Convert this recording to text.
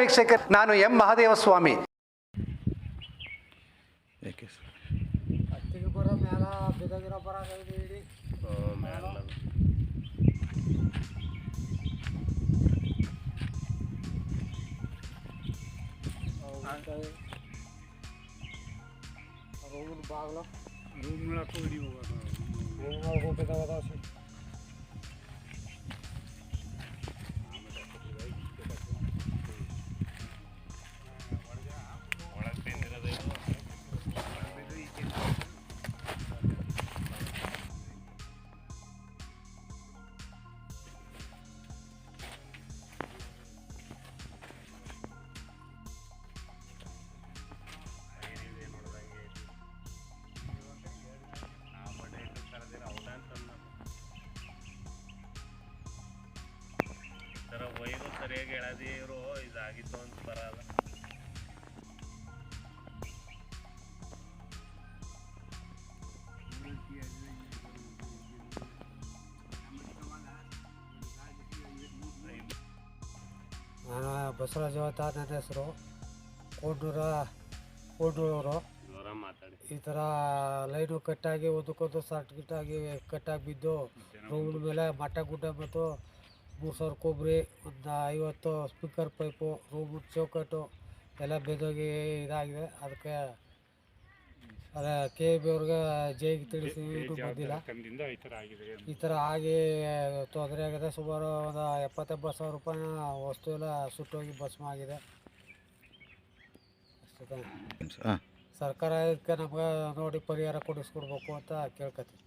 ವೀಕ್ಷಕರು ನಾನು ಎಂ ಮಹಾದೇವ ಸ್ವಾಮಿ ಏಕೆ ಸರ್ ಹತ್ತಿಗೆ ಬರೋ ಮ್ಯಾಲ ಬಿದಗಿರೋ ಬರೋದು ಇಡೀ ರೂಮ್ ಬಾಗ್ಲು ರೂಮ್ ಹೋಗ್ಬೇಕಾಗದ ಹೇಳದಿ ಇವರು ಇದಾಗಿತ್ತು ಅಂತ ಬರಲ್ಲ. ನಾನು ಬಸವರಾಜ ಅಂತ ನನ್ನ ಹೆಸರು ಕೋಡೂರ ಕೋಡೂರವರು ಈ ಥರ ಲೈನು ಕಟ್ಟಾಗಿ ಒಂದಕ್ಕೊಂದು ಸರ್ಟಿಫಿಕೇಟ್ ಗಿಟ್ಟಾಗಿ ಕಟ್ಟಾಗಿ ಬಿದ್ದು ರೂಮ್ ಮೇಲೆ ಮಟ್ಟ ಗುಡ್ಡ ಮತ್ತು ಮೂರು ಸಾವಿರ ಕೊಬ್ಬರಿ ಒಂದು ಐವತ್ತು ಸ್ಪೀಕರ್ ಪೈಪು ರೂಮು ಚೌಕಟ್ಟು ಎಲ್ಲ ಬೆದೋಗಿ ಇದಾಗಿದೆ. ಅದಕ್ಕೆ ಅದೇ ಕೆ ಬಿ ಅವ್ರಿಗೆ ಜೈಗೆ ತಿಳಿಸಿ ಬಂದಿಲ್ಲ. ಈ ಥರ ಆಗಿ ತೊಂದರೆ ಆಗಿದೆ. ಸುಮಾರು ಒಂದು ಎಪ್ಪತ್ತೆಂಬತ್ತು ಸಾವಿರ ರೂಪಾಯಿನ ವಸ್ತು ಎಲ್ಲ ಸುಟ್ಟೋಗಿ ಭಸ್ಮ ಆಗಿದೆ. ಅಷ್ಟೇ ಸರ್ಕಾರ ಇದಕ್ಕೆ ನಮ್ಗೆ ನೋಡಿ ಪರಿಹಾರ ಕೊಡಿಸ್ಕೊಡ್ಬೇಕು ಅಂತ ಕೇಳ್ಕೊತೀವಿ